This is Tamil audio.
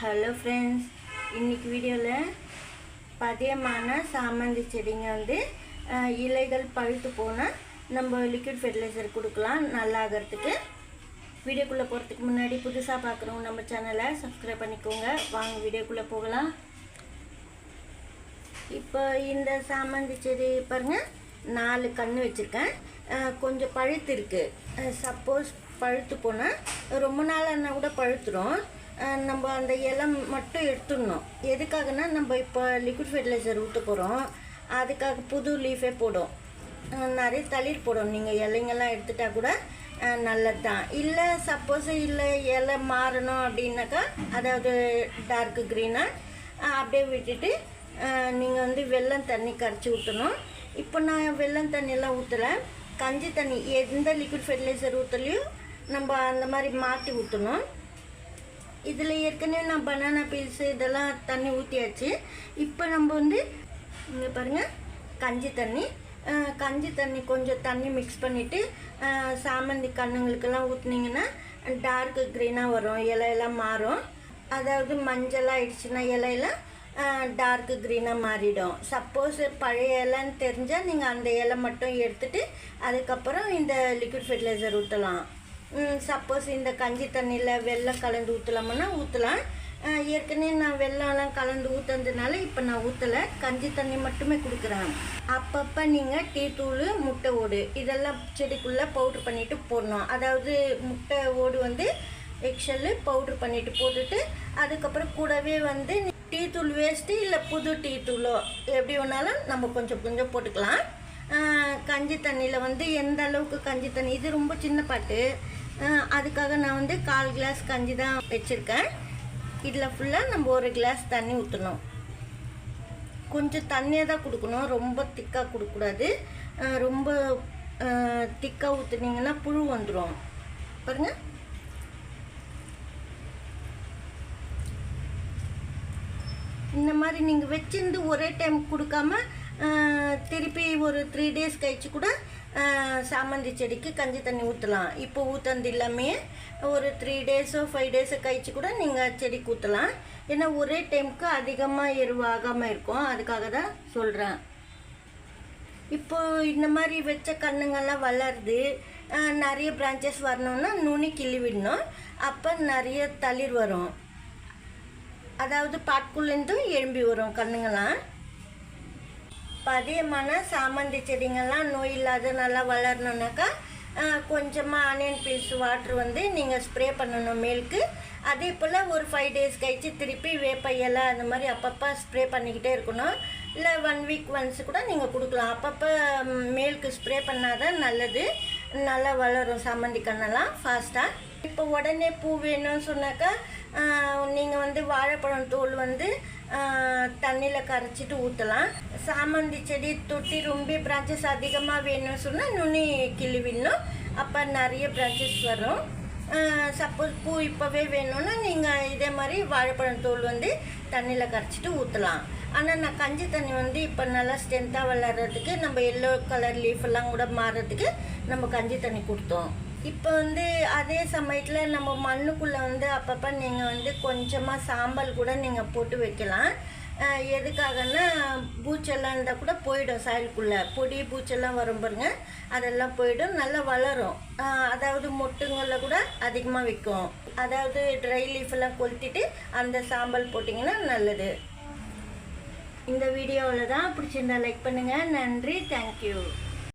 ஹலோ ஃப்ரெண்ட்ஸ் இன்றைக்கி வீடியோவில் பதியமான சாமந்தி செடிங்க வந்து இலைகள் பழுத்து போனால் நம்ம லிக்விட் ஃபெர்டிலைசர் கொடுக்கலாம் நல்லாகிறதுக்கு வீடியோக்குள்ளே போகிறதுக்கு முன்னாடி புதுசாக பார்க்குறவங்க நம்ம சேனலை சப்ஸ்கிரைப் பண்ணிக்கோங்க. வாங்க வீடியோக்குள்ளே போகலாம். இப்போ இந்த சாமந்தி செடி பாருங்க நாலு கன்று வச்சுருக்கேன். கொஞ்சம் பழுத்து இருக்குது சப்போஸ் பழுத்து போனால் ரொம்ப நாள் கூட பழுத்துடும் நம்ம அந்த இலை மட்டும் எடுத்துடணும். எதுக்காகனா நம்ம இப்போ லிக்விட் ஃபெர்டிலைசர் ஊற்ற போகிறோம் அதுக்காக புது லீஃபே போடும் நிறைய தளிர் போடும் நீங்கள் இலைங்கெல்லாம் எடுத்துட்டா கூட நல்லது தான் இல்லை சப்போஸ் இல்லை இலை மாறணும் அப்படின்னாக்கா அதாவது டார்க் க்ரீனாக அப்படியே விட்டுட்டு நீங்கள் வந்து வெல்லம் தண்ணி கரைச்சி ஊற்றணும் இப்போ நான் வெல்லம் தண்ணியெல்லாம் ஊற்றலை கஞ்சி தண்ணி எந்த லிக்விட் ஃபெர்டிலைசர் ஊற்றலையும் நம்ம அந்த மாதிரி மாற்றி ஊற்றணும் இதில் ஏற்கனவே நான் பனானா பீல்ஸு இதெல்லாம் தண்ணி ஊற்றியாச்சு இப்போ நம்ம வந்து இங்கே பாருங்கள் கஞ்சி தண்ணி. கஞ்சி தண்ணி கொஞ்சம் தண்ணி மிக்ஸ் பண்ணிவிட்டு சாமந்தி கண்ணுங்களுக்கெல்லாம் ஊற்றுனீங்கன்னா டார்க்கு க்ரீனாக வரும் இலையெல்லாம் மாறும். அதாவது மஞ்சள் ஆயிடுச்சுன்னா இலையெல்லாம் டார்க்கு க்ரீனாக மாறிடும். சப்போஸ் பழைய இலைன்னு தெரிஞ்சால் நீங்கள் அந்த இலை மட்டும் எடுத்துகிட்டு அதுக்கப்புறம் இந்த லிக்விட் ஃபெர்டிலைசர் ஊற்றலாம் சப்போஸ் இந்த கஞ்சி தண்ணியில் வெள்ளம் கலந்து ஊற்றலாமுன்னா ஊற்றலாம் ஏற்கனவே நான் வெள்ளம்லாம் கலந்து ஊற்றுறதுனால இப்போ நான் ஊற்றலை கஞ்சி தண்ணி மட்டுமே கொடுக்குறேன். அப்பப்போ நீங்கள் டீ தூள் முட்டை ஓடு இதெல்லாம் செடிக்குள்ளே பவுட்ரு பண்ணிவிட்டு போடணும். அதாவது முட்டை ஓடு வந்து எக்ஷல்லு பவுட்ரு பண்ணிவிட்டு போட்டுட்டு அதுக்கப்புறம் கூடவே வந்து டீ தூள் வேஸ்ட்டு இல்லை புது டீ தூளோ எப்படி வேணாலும் நம்ம கொஞ்சம் கொஞ்சம் போட்டுக்கலாம். கஞ்சி தண்ணியில் வந்து எந்த அளவுக்கு கஞ்சி தண்ணி இது ரொம்ப சின்ன பாட்டு. அதுக்காக நான் வந்து கால் கிளாஸ் கஞ்சி தான் வச்சுருக்கேன். இதில் ஃபுல்லாக நம்ம ஒரு கிளாஸ் தண்ணி ஊற்றணும் கொஞ்சம் தண்ணியாக தான் கொடுக்கணும். ரொம்ப திக்காக கொடுக்கக்கூடாது. ரொம்ப திக்காக ஊற்றுனீங்கன்னா புழு வந்துடும் பாருங்க. இந்த மாதிரி நீங்கள் வச்சிருந்து ஒரே டைம் கொடுக்காம திருப்பி ஒரு த்ரீ டேஸ் கழிச்சு கூட சாமந்தி செடிக்கு கஞ்சி தண்ணி ஊற்றலாம் இப்போ ஊற்றுறது எல்லாமே ஒரு த்ரீ டேஸோ ஃபைவ் டேஸோ கழிச்சு கூட நீங்கள் செடிக்கு ஊற்றலாம் ஏன்னா ஒரே டைமுக்கு அதிகமாக எருவாகாமல் இருக்கும். அதுக்காக தான் சொல்கிறேன் இப்போ இந்த மாதிரி வச்ச கண்ணுங்கள்லாம் வளருது. நிறைய பிரான்ச்சஸ் வரணும்னா நுனி கிள்ளி விடணும். அப்போ நிறைய தளிர் வரும். அதாவது பாட்குள்ளேருந்தும் எழும்பி வரும் கண்ணுங்கெல்லாம் பதியமான சாமந்தி செடிங்கள்லாம் நோய் இல்லாத நல்லா வளரணுன்னாக்கா கொஞ்சமாக ஆனியன் பீஸ் வாட்ரு வந்து நீங்கள் ஸ்ப்ரே பண்ணணும் மேலுக்கு. அதே போல் ஒரு ஃபைவ் டேஸ் கழிச்சு திருப்பி வேப்ப இலை அந்த மாதிரி அப்பப்போ ஸ்ப்ரே பண்ணிக்கிட்டே இருக்கணும். இல்லை ஒன் வீக் ஒன்ஸ் கூட நீங்கள் கொடுக்கலாம். அப்பப்போ மேல்க்கு மேலுக்கு ஸ்ப்ரே பண்ணாதான் நல்லது. நல்லா வளரும் சாமந்தி கண்ணெல்லாம் ஃபாஸ்ட்டாக இப்போ உடனே பூ வேணும்னு சொன்னாக்கா நீங்கள் வந்து வாழைப்பழம் தோல் வந்து தண்ணியில் கரைச்சிட்டு ஊற்றலாம் சாமந்தி செடி தொட்டி ரொம்ப பிரான்ச்சஸ் அதிகமாக வேணும்னு சொன்னால் நுனி கிள்ளி அப்போ நிறைய பிரான்ச்சஸ் வரும். சப்போஸ் பூ இப்போவே வேணும்னா நீங்கள் இதே மாதிரி வாழைப்பழம் தோல் வந்து தண்ணியில் கரைச்சிட்டு ஊற்றலாம் ஆனால் நான் கஞ்சி தண்ணி வந்து இப்போ நல்லா ஸ்ட்ரென்த்தாக வளர்கிறதுக்கு நம்ம எல்லோ கலர் லீஃப் எல்லாம் கூட மாறுறதுக்கு நம்ம கஞ்சி தண்ணி கொடுத்தோம். இப்போ வந்து அதே சமயத்தில் நம்ம மண்ணுக்குள்ளே வந்து அப்பப்போ நீங்கள் வந்து கொஞ்சமாக சாம்பல் கூட நீங்கள் போட்டு வைக்கலாம். எதுக்காகன்னா பூச்செல்லாம் இருந்தால் கூட போயிடும் சாயலுக்குள்ளே. பொடி பூச்செல்லாம் வரும் பாருங்க. அதெல்லாம் போயிடும் நல்லா வளரும். அதாவது மொட்டுங்களில் கூட அதிகமாக விற்கும். அதாவது ட்ரை லீஃப் எல்லாம் கொளுத்திட்டு அந்த சாம்பல் போட்டிங்கன்னா நல்லது. இந்த வீடியோவில் தான் பிடிச்சிருந்தா லைக் பண்ணுங்கள் நன்றி. தேங்க்யூ